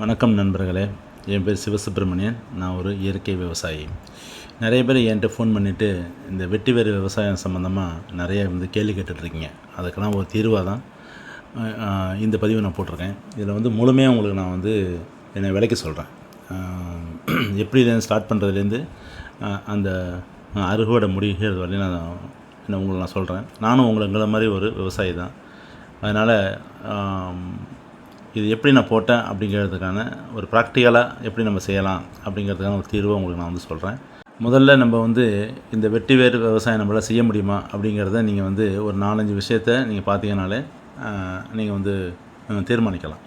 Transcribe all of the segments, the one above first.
வணக்கம் நண்பர்களே. என் பேர் சிவசுப்பிரமணியன். நான் ஒரு இயற்கை விவசாயி. நிறைய பேர் என்கிட்ட ஃபோன் பண்ணிவிட்டு இந்த வெட்டி வேறு விவசாயம் சம்மந்தமாக நிறைய வந்து கேள்வி கேட்டுட்ருக்கீங்க. அதுக்கெல்லாம் ஒரு தீர்வாக தான் இந்த பதிவை நான் போட்டிருக்கேன். இதில் வந்து முழுமையாக உங்களுக்கு நான் வந்து என்னை விலைக்கு சொல்கிறேன். எப்படி இதை ஸ்டார்ட் பண்ணுறதுலேருந்து அந்த அறுவடை முடிகிறது வரையும் நான் என்ன உங்களுக்கு நான் சொல்கிறேன். நானும் உங்களை எங்களை மாதிரி ஒரு விவசாயி தான். அதனால் இது எப்படி நான் போட்டேன் அப்படிங்கிறதுக்கான ஒரு ப்ராக்டிக்கலாக எப்படி நம்ம செய்யலாம் அப்படிங்கிறதுக்கான ஒரு தீர்வை உங்களுக்கு நான் வந்து சொல்கிறேன் முதல்ல நம்ம வந்து இந்த வெட்டி வேறு விவசாயம் நம்மளால் செய்ய முடியுமா அப்படிங்கிறத நீங்கள் வந்து ஒரு நாலஞ்சு விஷயத்த நீங்கள் பார்த்தீங்கனாலே நீங்கள் வந்து தீர்மானிக்கலாம்.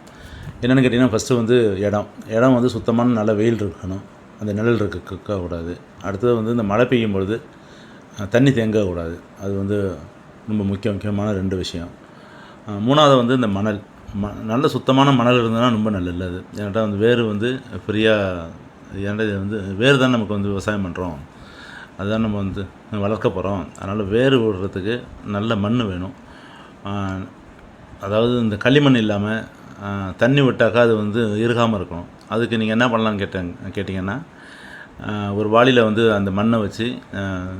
என்னென்னு கேட்டிங்கன்னா ஃபஸ்ட்டு வந்து இடம். இடம் வந்து சுத்தமான நல்ல வெயில் இருக்கணும். அந்த நிழல் இருக்க இருக்கக்கூடாது. அடுத்தது வந்து இந்த மழை பெய்யும் பொழுது தண்ணி தேங்கக்கூடாது. அது வந்து ரொம்ப முக்கிய முக்கியமான ரெண்டு விஷயம். மூணாவது வந்து இந்த மணல். ம நல்ல சுத்தமான மணல் இருந்ததுன்னா ரொம்ப நல்லது. ஏன்டா வந்து வேர் வந்து ஃப்ரீயாக ஏன்டா இது வந்து வேர் தான் நமக்கு வந்து விவசாயம் பண்ணுறோம் அதுதான் நம்ம வந்து வளர்க்க போகிறோம் அதனால் வேர் விடுறதுக்கு நல்ல மண் வேணும். அதாவது இந்த களிமண் இல்லாமல் தண்ணி விட்டாக்கா அது வந்து இறுகாமல் இருக்கணும். அதுக்கு நீங்கள் என்ன பண்ணலாம்னு கேட்டேன் கேட்டிங்கன்னா ஒரு வாளியில் வந்து அந்த மண்ணை வச்சு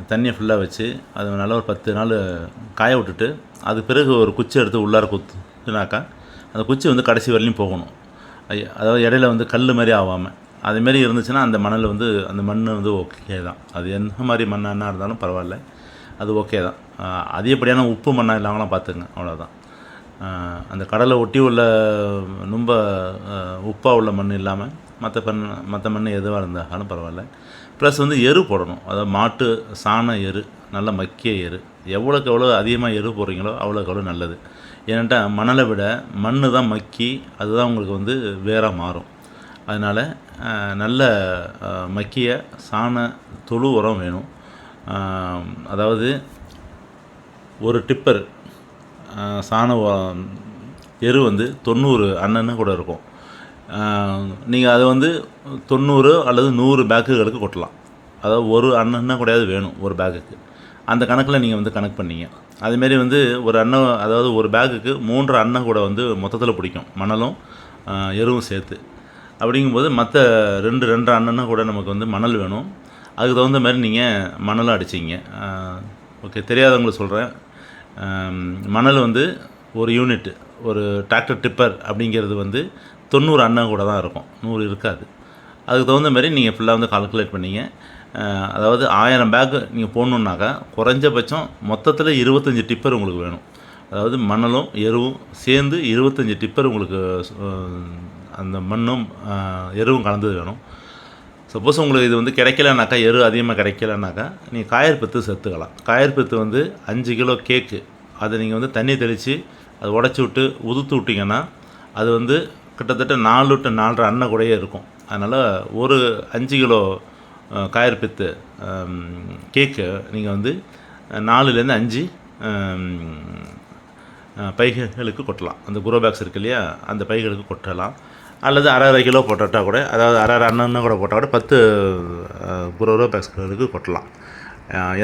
தண்ணியை ஃபுல்லாக வச்சு அது நல்லா ஒரு பத்து நாள் காய விட்டுட்டு அதுக்கு பிறகு ஒரு குச்சி எடுத்து உள்ளார குத்துனாக்கா அந்த குச்சி வந்து கடைசி வரலையும் போகணும். அதாவது இடையில வந்து கல் மாதிரி ஆகாமல் அதுமாரி இருந்துச்சுன்னா அந்த மணல் வந்து அந்த மண் வந்து ஓகே தான். அது எந்த மாதிரி மண்ணாக இருந்தாலும் பரவாயில்ல. அது ஓகே தான். அதிகப்படியான உப்பு மண்ணாக இல்லாமலாம் பார்த்துங்க அவ்வளோதான் அந்த கடலை ஒட்டி உள்ள ரொம்ப உப்பாக உள்ள மண் இல்லாமல் மற்ற மண் மற்ற மண் எதுவாக இருந்தாலும் பரவாயில்ல. ப்ளஸ் வந்து எரு போடணும். அதாவது மாட்டு சாண எரு நல்ல மக்கிய எரு. எவ்வளோக்கு எவ்வளோ அதிகமாக எரு போடுறீங்களோ அவ்வளோக்கு எவ்வளோ நல்லது. ஏன்னாட்டால் மணலை விட மண் தான் மக்கி அதுதான் உங்களுக்கு வந்து வேறாக மாறும். அதனால் நல்ல மக்கிய சாண தொழு உரம் வேணும். அதாவது ஒரு டிப்பர் சாண எரு வந்து தொண்ணூறு அண்ணன்னு கூட இருக்கும். நீங்கள் அதை வந்து தொண்ணூறு அல்லது நூறு பேக்குகளுக்கு கொட்டலாம். அதாவது ஒரு அண்ணன்னா கூடயாவது வேணும் ஒரு பேக்குக்கு. அந்த கணக்கில் நீங்கள் வந்து கணக்கு பண்ணீங்க. அதேமாரி வந்து ஒரு அண்ணன் அதாவது ஒரு பேக்குக்கு மூன்று அண்ணன் கூட வந்து மொத்தத்தில் பிடிக்கும். மணலும் எருவும் சேர்த்து. அப்படிங்கும்போது மற்ற ரெண்டு ரெண்டு அண்ணனும் கூட நமக்கு வந்து மணல் வேணும். அதுக்கு தகுந்த மாதிரி நீங்கள் மணலும் அடிச்சிங்க ஓகே தெரியாதவங்களுக்கு சொல்கிறேன் மணல் வந்து ஒரு யூனிட் ஒரு டிராக்டர் டிப்பர் அப்படிங்கிறது வந்து தொண்ணூறு அண்ணன் கூட தான் இருக்கும். நூறு இருக்காது. அதுக்கு தகுந்த மாதிரி நீங்கள் ஃபுல்லாக வந்து கால்குலேட் பண்ணிங்க. அதாவது ஆயிரம் பேக்கு நீங்கள் போடணுன்னாக்கா குறைஞ்சபட்சம் மொத்தத்தில் இருபத்தஞ்சி டிப்பர் உங்களுக்கு வேணும். அதாவது மணலும் எருவும் சேர்ந்து இருபத்தஞ்சி டிப்பர் உங்களுக்கு அந்த மண்ணும் எருவும் கலந்தது வேணும். சப்போஸ் உங்களுக்கு இது வந்து கிடைக்கலனாக்கா எரு அதிகமாக கிடைக்கலனாக்கா நீங்கள் காயர் பித்து சேர்த்துக்கலாம் காயர் பித்து வந்து அஞ்சு கிலோ கேக்கு அதை நீங்கள் வந்து தண்ணி தெளித்து அதை உடச்சி விட்டு உதுத்து விட்டிங்கன்னா அது வந்து கிட்டத்தட்ட நாலு டு நாலரை அன்னை கூடயே இருக்கும். அதனால் ஒரு அஞ்சு கிலோ காயர் பித்து கேக்கு நீங்கள் வந்து நாலுலேருந்து அஞ்சு பைகளுக்கு கொட்டலாம். அந்த குரோ பேக்ஸ் இருக்கு இல்லையா? அந்த பைகளுக்கு கொட்டலாம். அல்லது அரை அரை கிலோ போட்டுட்டா கூட அதாவது அரை அரை அண்ணன் கூட போட்டால் கூட பத்து அஹ், குரோ பேக்ஸ்களுக்கு கொட்டலாம்.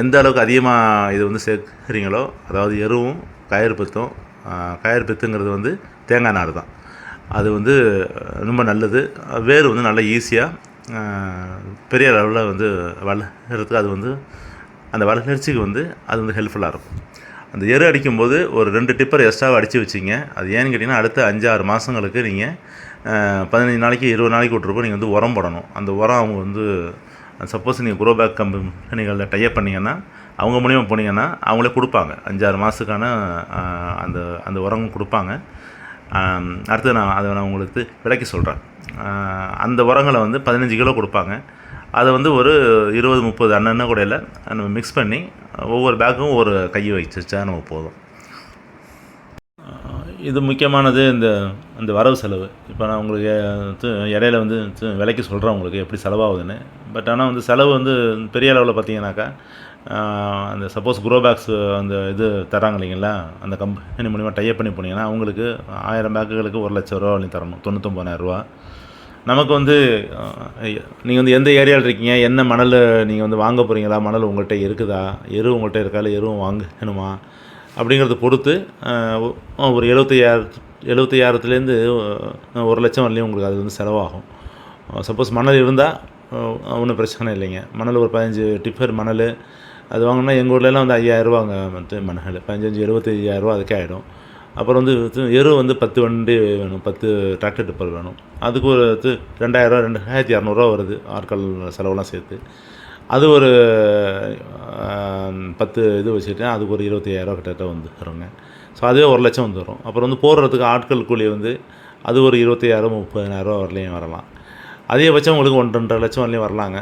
எந்த அளவுக்கு அதிகமாக இது வந்து சேர்க்குறீங்களோ அதாவது எருவும் கயிறு பித்தும் கயிறு பித்துங்கிறது வந்து தேங்காய் நார் தான். அது வந்து ரொம்ப நல்லது. வேர் வந்து நல்லா ஈஸியாக பெரிய அளவில் வந்து வளர்கிறதுக்கு அது வந்து அந்த வளர்ச்சிக்கு வந்து அது வந்து ஹெல்ப்ஃபுல்லாக இருக்கும். அந்த எரு அடிக்கும்போது ஒரு ரெண்டு டிப்பர் எக்ஸ்ட்ராவை அடித்து வச்சிங்க. அது ஏன்னு கேட்டிங்கன்னா அடுத்த அஞ்சாறு மாதங்களுக்கு நீங்கள் பதினஞ்சு நாளைக்கு இருபது நாளைக்கு விட்ருப்போம் நீங்கள் வந்து உரம் போடணும். அந்த உரம் அவங்க வந்து சப்போஸ் நீங்கள் குரோ பேக் கம்பெனிகளில் டைப் பண்ணிங்கன்னா அவங்க மூலியமாக போனீங்கன்னா அவங்களே கொடுப்பாங்க. அஞ்சாறு மாதத்துக்கான அந்த அந்த உரம் கொடுப்பாங்க. அடுத்து நான் அதை நான் உங்களுக்கு விளக்கி சொல்கிறேன் அந்த உரங்களை வந்து பதினஞ்சு கிலோ கொடுப்பாங்க. அதை வந்து ஒரு இருபது முப்பது அண்ணன் கூட இல்லை நம்ம மிக்ஸ் பண்ணி ஒவ்வொரு பேக்கும் ஒரு கையை வச்சுச்சா நம்ம போதும். இது முக்கியமானது இந்த இந்த வரவு செலவு. இப்போ நான் உங்களுக்கு இடையில வந்து விலைக்கு சொல்கிறேன் உங்களுக்கு எப்படி செலவாகுதுன்னு. பட் ஆனால் வந்து செலவு வந்து பெரிய அளவில் பார்த்தீங்கன்னாக்கா அந்த சப்போஸ் குரோ பேக்ஸ் அந்த இது தராங்க இல்லைங்களா? அந்த கம்பெனி மூலிமா டைப் பண்ணி போனீங்கன்னா அவங்களுக்கு ஆயிரம் பேக்குகளுக்கு ஒரு லட்ச ரூபா வரையும் தரணும். தொண்ணூத்தொம்பதாயிரம் ரூபா. நமக்கு வந்து நீங்கள் வந்து எந்த ஏரியாவில் இருக்கீங்க? என்ன மணல் நீங்கள் வந்து வாங்க போகிறீங்களா மணல் உங்கள்கிட்ட இருக்குதா? எரு உங்கள்கிட்ட இருக்கா? இல்லை எருவும் வாங்கணுமா? அப்படிங்கிறத பொறுத்து ஒரு எழுபத்தையாயிரத்து எழுபத்தையாயிரத்துலேருந்து ஒரு லட்சம் வரலையும் உங்களுக்கு அது வந்து செலவாகும். சப்போஸ் மணல் இருந்தால் ஒன்றும் பிரச்சனை இல்லைங்க. மணல் ஒரு பதினஞ்சு டிப்பர் மணல். அது வாங்கினா எங்கள் ஊர்லலாம் வந்து ஐயாயிரரூவாங்க வந்து மணல். பதினஞ்சு எழுபத்தி ஐயாயிரரூவா அதுக்கே ஆகிடும் அப்புறம் வந்து எரு வந்து பத்து வண்டி வேணும். பத்து டிராக்டர் டிப்பர் வேணும். அதுக்கு ஒரு இது ரெண்டாயிரரூவா ரெண்டாயிரத்தி இரநூறுவா வருது. ஆட்கள் செலவெல்லாம் சேர்த்து. அது ஒரு பத்து இது வச்சுக்கிட்டேன் அதுக்கு ஒரு இருபத்தி ஐயாயிரரூவா கிட்டத்தட்ட வந்து வருங்க ஸோ அதுவே ஒரு லட்சம் வந்து வரும் அப்புறம் வந்து போடுறதுக்கு ஆட்கள் கூலி வந்து அது ஒரு இருபத்தையாயிரம் முப்பதினாயிரரூவா வரலையும் வரலாம். அதிகபட்சம் உங்களுக்கு ஒன்று ரெண்டரை லட்சம் வரலையும் வரலாங்க.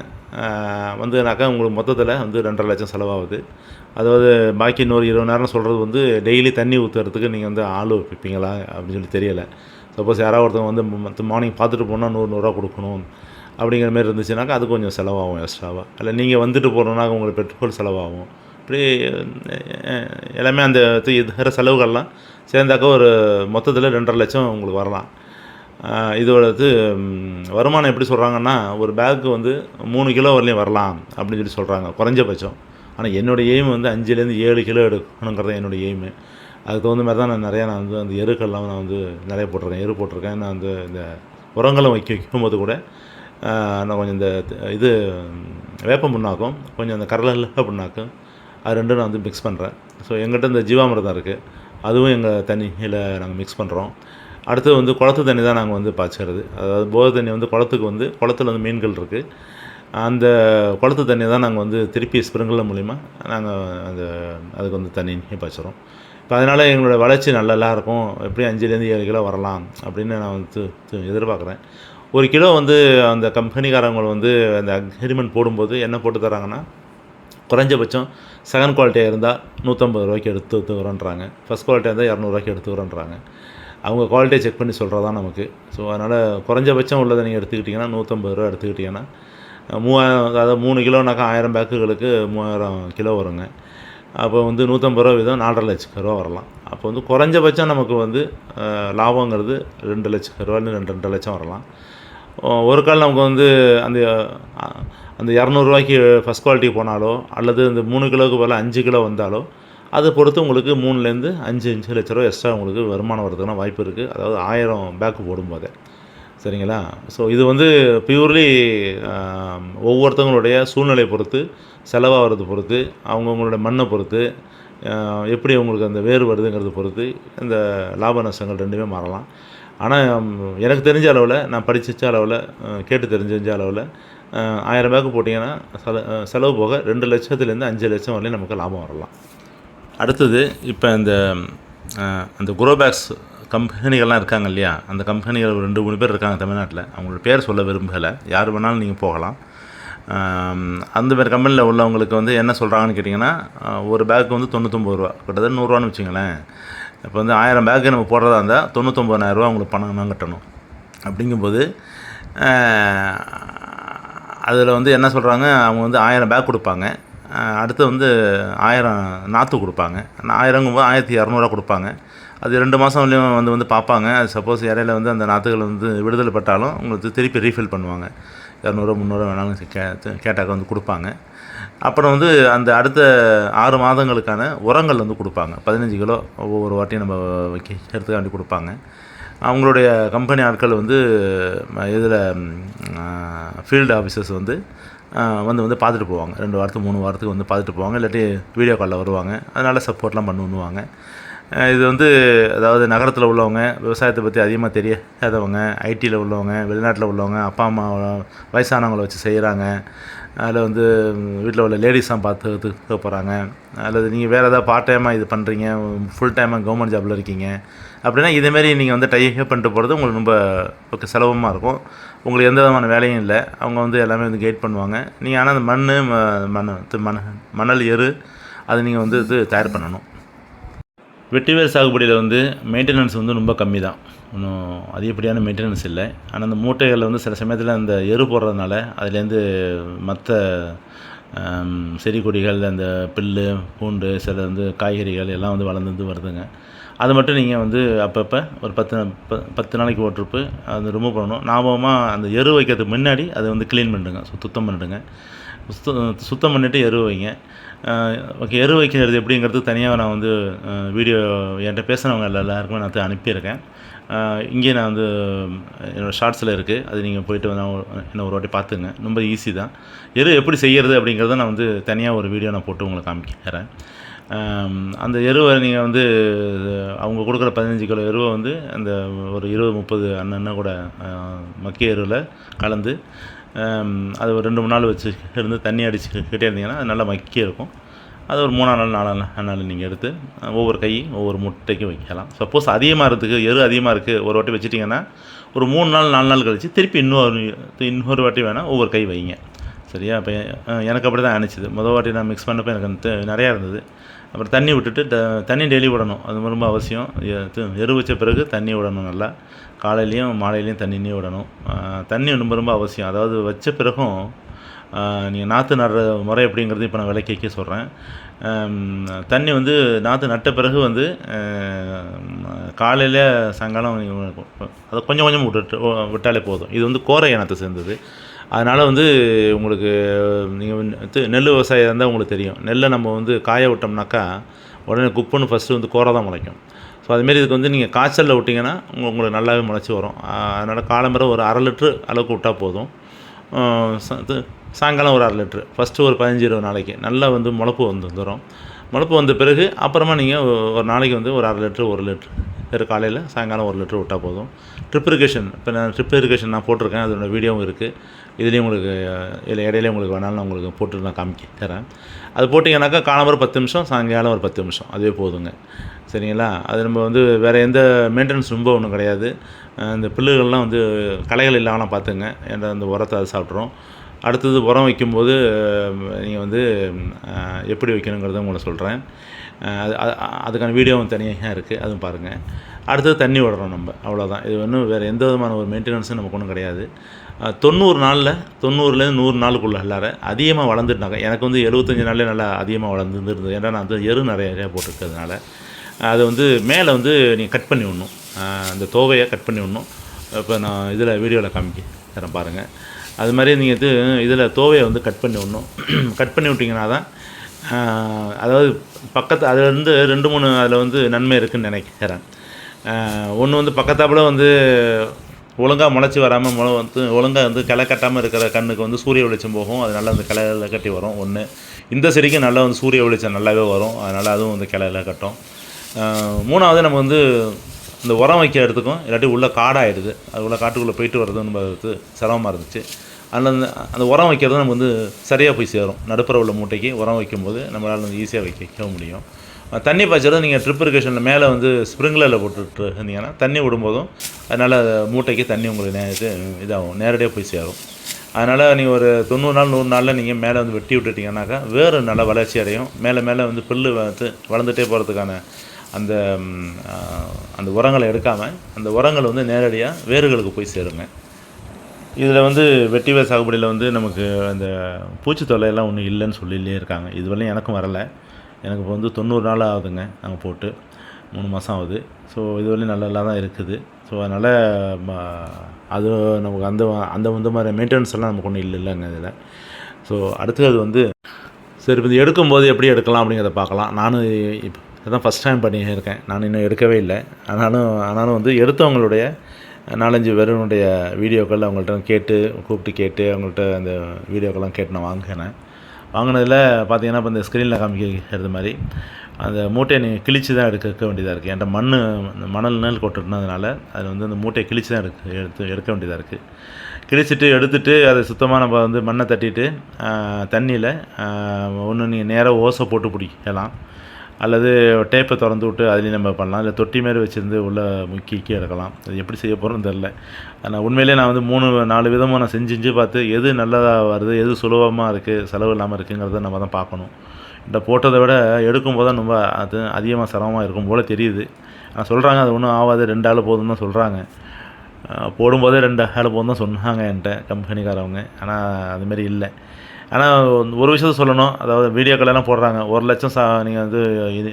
வந்துனாக்கா உங்களுக்கு மொத்தத்தில் வந்து ரெண்டரை லட்சம் செலவாகுது. அதாவது பாக்கி இன்னொரு இருபது நேரம் சொல்கிறது வந்து டெய்லி தண்ணி ஊற்றுறதுக்கு நீங்கள் வந்து ஆள் வைப்பீங்களா அப்படின்னு சொல்லி தெரியலை. சப்போஸ் யாராவது ஒருத்தவங்க வந்து மற்ற மார்னிங் பார்த்துட்டு போனால் நூறு நூறுரூவா கொடுக்கணும் அப்படிங்கிற மாதிரி இருந்துச்சுனாக்கா அது கொஞ்சம் செலவாகும் எக்ஸ்ட்ராவாக இல்லை நீங்கள் வந்துட்டு போகிறோம்னாக்க உங்களுக்கு பெட்ரோல் செலவாகும். இப்படி எல்லாமே அந்த இது இதர செலவுகள்லாம் சேர்ந்தாக்கா ஒரு மொத்தத்தில் ரெண்டரை லட்சம் உங்களுக்கு வரலாம். இதோடது இதோட இது வருமானம் எப்படி சொல்கிறாங்கன்னா ஒரு பேக்கு வந்து மூணு கிலோ வரலையும் வரலாம் அப்படின்னு சொல்லி சொல்கிறாங்க குறைஞ்சபட்சம். ஆனால் என்னோடய எய்ம் வந்து அஞ்சுலேருந்து ஏழு கிலோ எடுக்கணுங்கிறது தான் என்னோடய எய்மு அதுக்கு தகுந்த மாதிரி தான் நான் நிறையா நான் வந்து அந்த எருக்கள்லாம் நான் வந்து நிறைய போட்டிருக்கேன் எரு போட்டிருக்கேன். நான் வந்து இந்த உரங்களும் வைக்க வைக்கும்போது கூட நான் கொஞ்சம் இந்த இது வேப்ப புண்ணாக்கும் கொஞ்சம் அந்த கடலில் புண்ணாக்கும். அது ரெண்டும் நான் வந்து மிக்ஸ் பண்ணுறேன் ஸோ எங்கிட்ட இந்த ஜீவாமிரதம் இருக்குது அதுவும் எங்கள் தண்ணியில் நாங்கள் மிக்ஸ் பண்ணுறோம் அடுத்தது வந்து குளத்து தண்ணி தான் நாங்கள் வந்து பாய்ச்சறது. அதாவது போதை தண்ணி வந்து குளத்துக்கு வந்து குளத்துல வந்து மீன்கள் இருக்குது அந்த குளத்து தண்ணியை தான் நாங்கள் வந்து திருப்பி ஸ்ப்ரிங்க்லர் மூலிமா நாங்கள் அந்த அதுக்கு வந்து தண்ணி பாய்ச்சுறோம். இப்போ அதனால் எங்களோட வளர்ச்சி நல்லா இருக்கும். எப்படியும் அஞ்சுலேருந்து ஏழு கிலோ வரலாம் அப்படின்னு நான் வந்து எதிர்பார்க்குறேன். ஒரு கிலோ வந்து அந்த கம்பெனிக்காரங்க வந்து அந்த அக்ரிமெண்ட் போடும்போது என்ன போட்டு தராங்கன்னா குறைஞ்சபட்சம் செகண்ட் குவாலிட்டியாக இருந்தால் நூற்றம்பது ரூபாய்க்கு எடுத்து எடுத்துக்கிறோன்றாங்க ஃபஸ்ட் குவாலிட்டியாக இருந்தால் இரநூறுவாய்க்கு எடுத்துக்கிறோன்றாங்க அவங்க குவாலிட்டியை செக் பண்ணி சொல்கிறதா நமக்கு. ஸோ அதனால் குறைஞ்சபட்சம் உள்ளதை நீங்கள் எடுத்துக்கிட்டிங்கன்னா நூற்றம்பது ரூபா எடுத்துக்கிட்டிங்கன்னா மூவாயிரம் அதாவது மூணு கிலோனாக்கா ஆயிரம் பேக்குகளுக்கு மூவாயிரம் கிலோ வருங்க. அப்போ வந்து நூற்றம்பது ரூபா வீதம் நாலரை லட்சம் ரூபா வரலாம். அப்போ வந்து குறைஞ்சபட்சம் நமக்கு வந்து லாபங்கிறது ரெண்டு லட்சம் ரூபான்னு ரெண்டு ரெண்டு லட்சம் வரலாம். ஒரு கால் நமக்கு வந்து அந்த அந்த இரநூறுவாய்க்கு ஃபஸ்ட் குவாலிட்டி போனாலோ அல்லது இந்த மூணு கிலோவுக்கு பதிலாக அஞ்சு கிலோ வந்தாலோ அதை பொறுத்து உங்களுக்கு மூணுலேருந்து அஞ்சு அஞ்சு லட்ச ரூபா எக்ஸ்ட்ரா உங்களுக்கு வருமானம் வரதுக்கான வாய்ப்பு இருக்குது அதாவது ஆயிரம் பேக்கு போடும்போதே சரிங்களா? ஸோ இது வந்து பியூர்லி ஒவ்வொருத்தவங்களுடைய சூழ்நிலையை பொறுத்து செலவாகிறது பொறுத்து அவங்கவுங்களோட மண்ணை பொறுத்து எப்படி உங்களுக்கு அந்த வேறு வருதுங்கிறத பொறுத்து இந்த லாப நஷ்டங்கள் ரெண்டுமே மாறலாம். ஆனால் எனக்கு தெரிஞ்ச அளவில் நான் படிச்சிச்ச அளவில் கேட்டு தெரிஞ்ச அளவில் ஆயிரம் பேக்கு போட்டிங்கன்னா செல செலவு போக ரெண்டு லட்சத்துலேருந்து அஞ்சு லட்சம் வரலையும் நமக்கு லாபம் வரலாம். அடுத்தது இப்போ இந்த அந்த குரோபேக்ஸ் கம்பெனிகள்லாம் இருக்காங்க இல்லையா? அந்த கம்பெனிகள் ஒரு ரெண்டு மூணு பேர் இருக்காங்க தமிழ்நாட்டில். அவங்களோட பேர் சொல்ல விரும்பலை. யார் வேணாலும் நீங்கள் போகலாம். அந்த மாதிரி கம்பெனியில் உள்ளவங்களுக்கு வந்து என்ன சொல்கிறாங்கன்னு கேட்டிங்கன்னா ஒரு பேக்கு வந்து தொண்ணூத்தொம்பது ரூபா. கிட்டத்தட்ட நூறுரூவான்னு வச்சுங்களேன். இப்போ வந்து ஆயிரம் பேக்கு நம்ம போடுறதா இருந்தால் தொண்ணூத்தொம்பதாயிரரூவா அவங்களுக்கு பணம் தான் கட்டணும். அப்படிங்கும்போது அதில் வந்து என்ன சொல்கிறாங்க அவங்க வந்து ஆயிரம் பேக் கொடுப்பாங்க. அடுத்து வந்து ஆயிரம் நாற்று கொடுப்பாங்க. ஆயிரங்கும்போது ஆயிரத்தி இரநூறுவா கொடுப்பாங்க. அது ரெண்டு மாதம் வரலையும் வந்து வந்து பார்ப்பாங்க. அது சப்போஸ் இடையில வந்து அந்த நாற்றுகள் வந்து விடுதலை பட்டாலும் உங்களுக்கு திருப்பி ரீஃபில் பண்ணுவாங்க. இரநூறுவா முந்நூறுவா வேணாலும் கே கேட்டாக்க வந்து கொடுப்பாங்க. அப்புறம் வந்து அந்த அடுத்த ஆறு மாதங்களுக்கான உரங்கள் வந்து கொடுப்பாங்க. பதினஞ்சு கிலோ ஒவ்வொரு வாட்டியும் நம்ம வைக்கிறதுக்காண்டி கொடுப்பாங்க. அவங்களுடைய கம்பெனி ஆட்கள் வந்து இதில் ஃபீல்டு ஆஃபீஸர்ஸ் வந்து வந்து வந்து பார்த்துட்டு போவாங்க. ரெண்டு வாரத்துக்கு மூணு வாரத்துக்கு வந்து பார்த்துட்டு போவாங்க. இல்லாட்டி வீடியோ காலில் வருவாங்க. அதனால் சப்போர்ட்லாம் பண்ணுவாங்க இது வந்து அதாவது நகரத்தில் உள்ளவங்க விவசாயத்தை பற்றி அதிகமாக தெரியாதவங்க ஐடியில் உள்ளவங்க வெளிநாட்டில் உள்ளவங்க அப்பா அம்மா வயசானவங்களை வச்சு செய்கிறாங்க அதில் வந்து வீட்டில் உள்ள லேடிஸ்லாம் பார்த்து பார்த்துக்க போகிறாங்க. அல்லது நீங்கள் வேறு ஏதாவது பார்ட் டைமாக இது பண்ணுறீங்க ஃபுல் டைமாக கவர்மெண்ட் ஜாபில் இருக்கீங்க. அப்படின்னா இதேமாரி நீங்கள் வந்து டைப் பண்ணிட்டு போகிறது உங்களுக்கு ரொம்ப ஓகே செலவமாக இருக்கும். உங்களுக்கு எந்த விதமான வேலையும் இல்லை. அவங்க வந்து எல்லாமே வந்து கைட் பண்ணுவாங்க. நீங்கள் ஆனால் அந்த மண் மண் மண் மணல் எரு அதை நீங்கள் வந்து இது தயார் பண்ணணும். வெட்டிவேர் சாகுபடியில் வந்து மெயின்டெனன்ஸ் வந்து ரொம்ப கம்மி தான். ஒன்றும் அதிகப்படியான மெயின்டெனன்ஸ் இல்லை. ஆனால் அந்த மூட்டைகளில் வந்து சில சமயத்தில் அந்த எரு போடுறதுனால அதுலேருந்து மற்ற செடி கொடிகள் அந்த புல்லு பூண்டு சில வந்து காய்கறிகள் எல்லாம் வந்து வளர்ந்து வந்து வருதுங்க. அது மட்டும் நீங்கள் வந்து அப்பப்போ ஒரு பத்து ப- பத்து நாளைக்கு ஒரு ட்ரிப்பு அதை ரிமூவ் பண்ணணும். ஞாபகமாக அந்த எரு வைக்கிறதுக்கு முன்னாடி அதை வந்து க்ளீன் பண்ணிடுங்க. சுத்தம் பண்ணிடுங்க. சுத்தம் சுத்தம் பண்ணிவிட்டு எரு வைங்க. ஓகே எரு வைக்கிறது எப்படிங்கிறது தனியாக நான் வந்து வீடியோ என்கிட்ட பேசுனவங்க எல்லாருக்குமே நான் அனுப்பியிருக்கேன். இங்கேயே இங்கே நான் வந்து என்னோடய ஷார்ட்ஸில் இருக்குது அது நீங்கள் போயிட்டு வந்து என்ன ஒரு வாட்டி பார்த்துங்க. ரொம்ப ஈஸி தான். எரு எப்படி செய்கிறது அப்படிங்கிறத நான் வந்து தனியாக ஒரு வீடியோ நான் போட்டு உங்களுக்கு காமிக்கிறேன். அந்த எருவை நீங்கள் வந்து அவங்க கொடுக்குற பதினஞ்சு கிலோ எருவை வந்து அந்த ஒரு இருபது முப்பது அண்ணன் கூட மக்கிய எருவில் கலந்து அது ஒரு ரெண்டு மூணு நாள் வச்சு இருந்து தண்ணி அடிச்சுக்கிட்டே இருந்தீங்கன்னா அது நல்லா மக்கி இருக்கும். அது ஒரு மூணாம் நாள் நாலாம் நாள் நாள் நீங்கள் எடுத்து ஒவ்வொரு கை ஒவ்வொரு முட்டைக்கும் வைக்கலாம். சப்போஸ் அதிகமாக இருக்கிறதுக்கு எரு அதிகமாக இருக்குது ஒரு வாட்டி வச்சுட்டிங்கன்னா ஒரு மூணு நாள் நாலு நாள் கழித்து திருப்பி இன்னொரு இன்னொரு வாட்டி வேணால் ஒவ்வொரு கை வைங்க. சரியா? இப்போ எனக்கு அப்படி தான் அனுச்சிது முதல் வாட்டி நான் மிக்ஸ் பண்ணப்போ எனக்கு நிறையா இருந்தது. அப்புறம் தண்ணி விட்டுட்டு த தண்ணி டெய்லி விடணும். அது ரொம்ப அவசியம். எரு வச்ச பிறகு தண்ணி விடணும் நல்லா. காலையிலையும் மாலையிலையும் தண்ணியும் விடணும். தண்ணி ரொம்ப ரொம்ப அவசியம். அதாவது வச்ச பிறகும் நீங்கள் நாற்று நடுற முறை எப்படிங்கிறது இப்போ நான் விளக்கிக்க சொல்கிறேன் தண்ணி வந்து நாற்று நட்ட பிறகு வந்து காலையில் சாயங்காலம் அதை கொஞ்சம் கொஞ்சம் விட்டு விட்டாலே போதும். இது வந்து கோரை இனத்தை சேர்ந்தது. அதனால் வந்து உங்களுக்கு நீங்கள் நெல் விவசாயம் இருந்தால் உங்களுக்கு தெரியும். நெல்லை நம்ம வந்து காய விட்டோம்னாக்கா உடனே குப்புன்னு ஃபஸ்ட்டு வந்து கோரை தான் முளைக்கும். ஸோ அதுமாரி இதுக்கு வந்து நீங்கள் காய்ச்சலில் விட்டிங்கன்னா உங்களுக்கு நல்லாவே முளைச்சி வரும். அதனால் காலம்பரம் ஒரு அரை லிட்ரு அளவுக்கு விட்டால் போதும். இது சாயங்காலம் ஒரு அரை லிட்ரு ஃபஸ்ட்டு ஒரு பதினஞ்சு இருபது நாளைக்கு. நல்லா வந்து முளப்பு வந்து வந்துடும் முளப்பு வந்த பிறகு அப்புறமா நீங்கள் ஒரு நாளைக்கு வந்து ஒரு அரை லிட்ரு ஒரு லிட்ரு வேறு காலையில் சாயங்காலம் ஒரு லிட்ரு விட்டால் போதும். ட்ரிப் இரிகேஷன் இப்போ நான் ட்ரிப் இரிகேஷன் நான் போட்டிருக்கேன். அதோட வீடியோவும் இருக்குது இதுலேயும் உங்களுக்கு இல்லை இடையிலே உங்களுக்கு வேணாலும் நான் உங்களுக்கு போட்டு நான் காமிக்கிறேன் அது போட்டிங்கனாக்கா காலம்பரம் பத்து நிமிஷம் சாயங்காலம் ஒரு பத்து நிமிஷம். அதுவே போதுங்க. சரிங்களா? அது நம்ம வந்து வேறு எந்த மெயின்டெனன்ஸ் ரொம்ப ஒன்றும் கிடையாது. இந்த புல்லுகள்லாம் வந்து களைகள் இல்லாமல் பார்த்துங்க. என்ற அந்த உரத்தை அது சாப்பிட்றோம் அடுத்தது உரம் வைக்கும்போது நீங்கள் வந்து எப்படி வைக்கணுங்கிறத உங்களை சொல்கிறேன் அது அதுக்கான வீடியோவும் தனியாக இருக்குது அதுவும் பாருங்கள் அடுத்தது தண்ணி விடுறோம் நம்ம அவ்வளோதான் இது ஒன்றும் வேறு எந்த விதமான ஒரு மெயின்டெனன்ஸும் நமக்கு ஒன்றும் கிடையாது. தொண்ணூறு நாளில் தொண்ணூறுலேருந்து நூறு நாளுக்குள்ள எல்லாரும் அதிகமாக வளர்ந்துட்டாங்க. எனக்கு வந்து எழுபத்தஞ்சி நாள்லேயே நல்லா அதிகமாக வளர்ந்து இருந்தது ஏன்னா நான் வந்து எரு நிறைய நிறையா போட்டிருக்கிறதுனால அது வந்து மேலே வந்து நீங்கள் கட் பண்ணி விடணும். அந்த தோவையை கட் பண்ணி விடணும். இப்போ நான் இதில் வீடியோவில் காமிக்க தரேன் பாருங்கள் அது மாதிரி நீங்கள் இது இதில் தோவையை வந்து கட் பண்ணி விடணும். கட் பண்ணி விட்டிங்கன்னா தான் அதாவது பக்கத்து அதுலேருந்து ரெண்டு மூணு அதில் வந்து நன்மை இருக்குதுன்னு நினைக்கிறேன். ஒன்று வந்து பக்கத்தாப்புல வந்து ஒழுங்காக முளைச்சி வராமல் முளை வந்து ஒழுங்காக வந்து களை கட்டாமல் இருக்கிற கண்ணுக்கு வந்து சூரிய வெளிச்சம் போகும். அது நல்லா அந்த கிளையில் கட்டி வரும் ஒன்று இந்த செடிக்கு நல்லா வந்து சூரிய வெளிச்சம் நல்லாவே வரும். அதனால் அதுவும் வந்து கிளையில கட்டும். மூணாவது நம்ம வந்து இந்த உரம் வைக்கிற இடத்துக்கும் இல்லாட்டி உள்ளே காடாகிடுது அது உள்ள காட்டுக்குள்ளே போயிட்டு வர்றது நம்ம சிரமமாக இருந்துச்சு. அதில் அந்த அந்த உரம் வைக்கிறது நமக்கு வந்து சரியாக போய் சேரும். நடுப்புற உள்ள மூட்டைக்கு உரம் வைக்கும்போது நம்மளால் வந்து ஈஸியாக வைக்க வைக்க முடியும். தண்ணி பாய்ச்சறது நீங்கள் ட்ரிப் இரிகேஷனில் மேலே வந்து ஸ்ப்ரிங்க்லரில் போட்டுட்டு இருந்தீங்கன்னா தண்ணி விடும்போதும் அதனால் மூட்டைக்கு தண்ணி உங்களுக்கு நே இது இதாகும். நேரடியாக போய் சேரும். அதனால் நீங்கள் ஒரு தொண்ணூறு நாள் நூறு நாளில் நீங்கள் மேலே வந்து வெட்டி விட்டுட்டிங்கனாக்கா வேறு நல்லா வளர்ச்சி அடையும். மேலே மேலே வந்து புல்லு வந்து வளர்ந்துட்டே போகிறதுக்கான அந்த அந்த உரங்களை எடுக்காமல் அந்த உரங்கள் வந்து நேரடியாக வேர்களுக்கு போய் சேருங்க. இதில் வந்து வெட்டிவே சாகுபடியில் வந்து நமக்கு அந்த பூச்சி தொல்லையெல்லாம் ஒன்றும் இல்லைன்னு சொல்லிலே இருக்காங்க. இது வரையும் எனக்கும் வரலை. எனக்கு இப்போ வந்து தொண்ணூறு நாள் ஆகுதுங்க நாங்கள் போட்டு. மூணு மாதம் ஆகுது. ஸோ இது வரையும் நல்லா தான் இருக்குது. ஸோ அதனால் அது நமக்கு அந்த அந்த இந்த மாதிரி மெயின்டெனன்ஸ் எல்லாம் நமக்கு ஒன்றும் இல்லை இல்லைங்க இதில். ஸோ அடுத்தது வந்து சரி இப்போ இது எடுக்கும்போது எப்படி எடுக்கலாம் அப்படிங்கிறத பார்க்கலாம். நானும் இப்போ இதான் ஃபஸ்ட் டைம் பண்ணியிருக்கேன். நான் இன்னும் எடுக்கவே இல்லை. ஆனாலும் ஆனாலும் வந்து எடுத்தவங்களுடைய நாலஞ்சு பேருனுடைய வீடியோக்கள் அவங்கள்ட்ட கேட்டு கூப்பிட்டு கேட்டு அவங்கள்ட்ட அந்த வீடியோக்கெல்லாம் கேட்டு நான் வாங்கினேன். வாங்கினதில் பார்த்தீங்கன்னா இப்போ இந்த ஸ்க்ரீனில் காமிக்கிறது மாதிரி அந்த மூட்டையை நீங்கள் கிழிச்சு தான் எடுக்க எடுக்க வேண்டியதாக இருக்குது என்கிட்ட மண் இந்த மணல் நெல் கொட்டுனதுனால அதில் வந்து அந்த மூட்டையை கிழிச்சு தான் எடுக்க எடுத்து எடுக்க வேண்டியதாக இருக்குது கிழிச்சிட்டு எடுத்துட்டு அதை சுத்தமாக நம்ம வந்து மண்ணை தட்டிட்டு தண்ணியில் ஒன்று நீங்கள் நேராக ஓசை போட்டு பிடிக்கலாம். அல்லது டேப்பை திறந்து விட்டு அதுலேயும் நம்ம பண்ணலாம். இல்லை தொட்டி மாரி வச்சுருந்து உள்ளே முக்கி முக்கி எடுக்கலாம் அது எப்படி செய்ய போகிறோன்னு தெரில ஆனால் உண்மையிலே நான் வந்து மூணு நாலு விதமாக நான் செஞ்சு செஞ்சு பார்த்து எது நல்லதாக வருது எது சுலபமாக இருக்குது செலவு இல்லாமல் இருக்குங்கிறத நம்ம தான் பார்க்கணும். இந்த போட்டதை விட எடுக்கும்போது தான் ரொம்ப அது அதிகமாக சிரமமாக இருக்கும் போல் தெரியுது. ஆனால் சொல்கிறாங்க அது ஒன்றும் ஆகாது ரெண்டு ஆள் போதும் தான் சொல்கிறாங்க போடும்போதே ரெண்டு ஆள் போதும் தான் சொன்னாங்க என்கிட்ட கம்பெனிக்காரவங்க. ஆனால் அதுமாரி இல்லை. ஆனால் ஒரு விஷயத்த சொல்லணும். அதாவது வீடியோக்கள் எல்லாம் போடுறாங்க. ஒரு லட்சம் சா நீங்கள் வந்து இது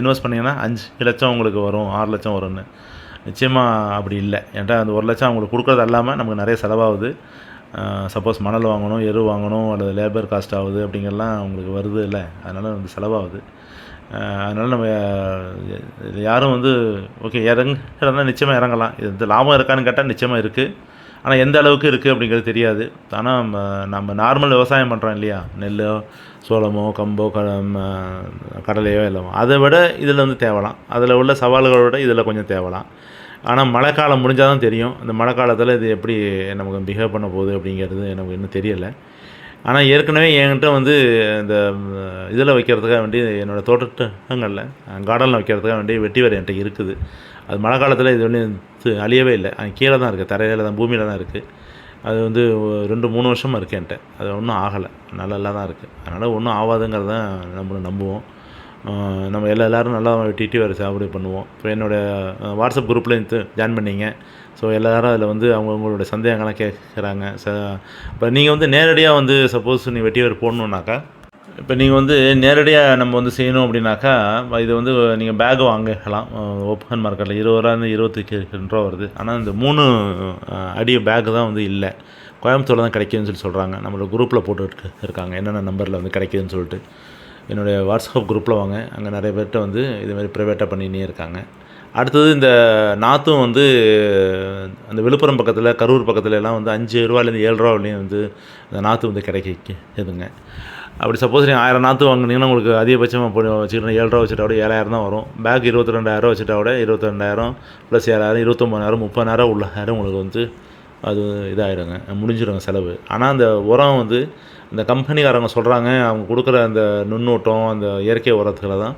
இன்வெஸ்ட் பண்ணிங்கன்னா அஞ்சு லட்சம் உங்களுக்கு வரும் ஆறு லட்சம் வரும்னு. நிச்சயமாக அப்படி இல்லை. ஏன்டா அந்த ஒரு லட்சம் அவங்களுக்கு கொடுக்குறது இல்லாமல் நமக்கு நிறைய செலவாகுது. சப்போஸ் மணல் வாங்கணும் எரு வாங்கணும் அல்லது லேபர் காஸ்ட் ஆகுது அப்படிங்கிறலாம் உங்களுக்கு வருது இல்லை. அதனால் வந்து செலவாகுது. அதனால் நம்ம யாரும் வந்து ஓகே இறங்குறதுனா நிச்சயமாக இறங்கலாம். இது லாபம் இருக்கான்னு கேட்டால் நிச்சயமாக இருக்குது ஆனால் எந்த அளவுக்கு இருக்குது அப்படிங்கிறது தெரியாது. ஆனால் நம்ம நம்ம நார்மல் விவசாயம் பண்ணுறோம் இல்லையா? நெல்லோ சோளமோ கம்போ க கடலையோ எல்லாமோ. அதை விட இதில் வந்து தேவலாம். அதில் உள்ள சவால்களை விட இதில் கொஞ்சம் தேவலாம். ஆனால் மழை காலம் முடிஞ்சால் தான் தெரியும். அந்த மழை காலத்தில் இது எப்படி நமக்கு பிஹேவ் பண்ண போகுது அப்படிங்கிறது நமக்கு இன்னும் தெரியலை. ஆனால் ஏற்கனவே என்கிட்ட வந்து இந்த இதில் வைக்கிறதுக்காக வேண்டி என்னோடய தோட்டங்களில் கார்டனில் வைக்கிறதுக்காக வேண்டி வெட்டி வேறு என்கிட்ட இருக்குது. அது மழை காலத்தில் இது ஒன்றும் அழியவே இல்லை. கீழே தான் இருக்குது தரையில் தான் பூமியில் தான் இருக்குது அது வந்து ரெண்டு மூணு வருஷமாக இருக்குது என்கிட்ட. அது ஒன்றும் ஆகலை. நல்லா தான் இருக்குது அதனால் ஒன்றும் ஆகாதுங்கிறது தான் நம்புவோம். நம்ம எல்லா எல்லோரும் நல்லா வெட்டிட்டு வர சாப்பிடு பண்ணுவோம். இப்போ என்னோடய வாட்ஸ்அப் குரூப்பில் ஜாயின் பண்ணீங்க. ஸோ எல்லோரும் அதில் வந்து அவங்கவுங்களோட சந்தேகங்கள்லாம் கேட்குறாங்க ச இப்போ நீங்கள் வந்து நேரடியாக வந்து சப்போஸ் நீ வெட்டி வேறு போடணுன்னாக்கா இப்போ நீங்கள் வந்து நேரடியாக நம்ம வந்து செய்யணும் அப்படின்னாக்கா இது வந்து நீங்கள் பேக் வாங்கலாம். ஓப்பன் மார்க்கெட்டில் இருபது ரூபா இருபத்தி ரெண்டு ரூபா வருது. ஆனால் இந்த மூணு அடி பேக்கு தான் வந்து இல்லை. கோயம்புத்தூரில் தான் கிடைக்குதுன்னு சொல்லி சொல்கிறாங்க நம்மளோட குரூப்பில் போட்டுட்டு இருக்காங்க. என்னென்ன நம்பரில் வந்து கிடைக்குதுன்னு சொல்லிட்டு. என்னுடைய வாட்ஸ்அப் குரூப்பில் வாங்க. அங்கே நிறைய பேர்கிட்ட வந்து இதுமாதிரி ப்ரைவேட்டாக பண்ணினே இருக்காங்க. அடுத்தது இந்த நாற்றும் வந்து அந்த விழுப்புரம் பக்கத்தில் கரூர் பக்கத்துல எல்லாம் வந்து அஞ்சு ரூபாலேருந்து ஏழு ரூபா வந்து அந்த நாற்று வந்து கிடைக்குதுங்க அப்படி சப்போஸ் நீங்கள் ஆயிரம் நாற்று வாங்கினீங்கன்னா உங்களுக்கு அதிகபட்சமாக போய் வச்சுக்கிட்டோம் ஏழு ரூபா வச்சுட்டா கூட ஏழாயிரம் தான் வரும். பேக் இருபத்தி ரெண்டாயிரம் வச்சுட்டா கூட இருபத்தி ரெண்டாயிரம் ப்ளஸ் ஏழாயிரம் இருபத்தொம்பதாயிரம் முப்பதாயிரம் உள்ளாயிரம் உங்களுக்கு வந்து அது இதாகிடுங்க முடிஞ்சிடுங்க செலவு. ஆனால் அந்த உரம் வந்து இந்த கம்பெனிக்காரங்க சொல்கிறாங்க அவங்க கொடுக்குற அந்த நுண்ணூட்டம் அந்த இயற்கை உரத்துக்களை தான்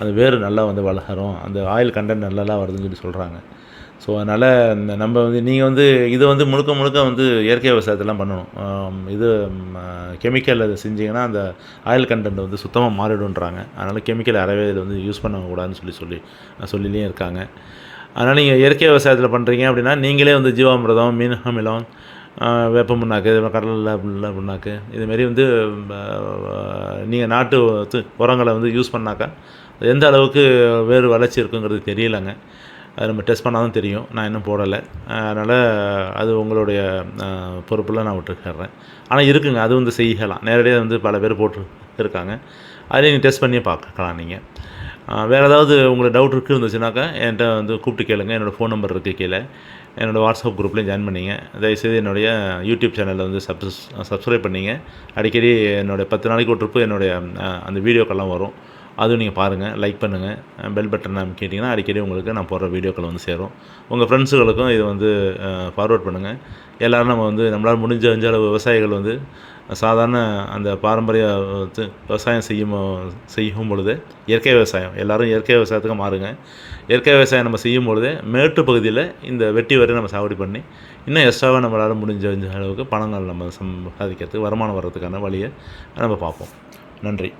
அந்த வேர் நல்லா வந்து வளரும் அந்த ஆயில் கண்டென்ட் நல்லா வருதுன்னு சொல்லி சொல்கிறாங்க ஸோ அதனால் இந்த நம்ம வந்து நீங்கள் வந்து இது வந்து முழுக்க முழுக்க வந்து இயற்கை விவசாயத்தெல்லாம் பண்ணணும். இது கெமிக்கல் அது செஞ்சிங்கன்னா அந்த ஆயில் கண்டென்ட் வந்து சுத்தமாக மாறிடுன்றாங்க அதனால் கெமிக்கல் அறவே இதில் வந்து யூஸ் பண்ணக்கூடாதுன்னு சொல்லி சொல்லி சொல்லிலையும் இருக்காங்க. அதனால் நீங்கள் இயற்கை விவசாயத்தில் பண்ணுறீங்க அப்படின்னா நீங்களே வந்து ஜீவாமிரதம் மீன் அமிலம் வேப்ப புண்ணாக்கு இது மாதிரி கடலில் புல்ல புண்ணாக்கு இதுமாரி வந்து நீங்கள் நாட்டு உரங்களை வந்து யூஸ் பண்ணாக்கா எந்த அளவுக்கு வேறு வளர்ச்சி இருக்குங்கிறது தெரியலங்க. அது நம்ம டெஸ்ட் பண்ணால் தான் தெரியும். நான் இன்னும் போடலை. அதனால் அது உங்களுடைய பொறுப்பில் நான் விட்டுக்கிறேன். ஆனால் இருக்குங்க. அது வந்து செய்யலாம். நேரடியாக வந்து பல பேர் போட்டு இருக்காங்க அதையும் நீங்கள் டெஸ்ட் பண்ணியே பார்க்கலாம் நீங்கள் வேறு ஏதாவது உங்களுக்கு டவுட் இருக்குது இருந்துச்சுனாக்கா என்கிட்ட வந்து கூப்பிட்டு கேளுங்க. என்னோடய ஃபோன் நம்பர் இருக்குது கீழே. என்னோடய வாட்ஸ்அப் குரூப்லேயும் ஜாயின் பண்ணிங்க. தயவுசெய்து என்னுடைய யூடியூப் சேனலில் வந்து சப்ஸ் சப்ஸ்கிரைப் பண்ணிங்க. அடிக்கடி என்னுடைய பத்து நாளைக்கு ஒரு ட்ரிப்பு என்னுடைய அந்த வீடியோக்கெல்லாம் வரும். அதுவும் நீங்கள் பாருங்கள் லைக் பண்ணுங்கள் பெல் பட்டன் கேட்டிங்கன்னா அடிக்கடி உங்களுக்கு நான் போடுற வீடியோக்கள் வந்து சேரும். உங்கள் ஃப்ரெண்ட்ஸுகளுக்கும் இது வந்து ஃபார்வர்ட் பண்ணுங்கள் எல்லோரும் நம்ம வந்து நம்மளால் முடிஞ்ச அஞ்ச அளவு விவசாயிகள் வந்து சாதாரண அந்த பாரம்பரிய விவசாயம் செய்யும் செய்யும் பொழுது இயற்கை விவசாயம் எல்லோரும் இயற்கை விவசாயத்துக்கு மாறுங்க. இயற்கை விவசாயம் நம்ம செய்யும் பொழுது மேட்டு பகுதியில் இந்த வெட்டி வரை நம்ம சாகுபடி பண்ணி இன்னும் எக்ஸ்ட்ராவாக நம்மளால் முடிஞ்ச அளவுக்கு பணங்கள் நம்ம சம்பாதிக்கிறதுக்கு வருமானம் வர்றதுக்கான வழியை நம்ம பார்ப்போம். நன்றி.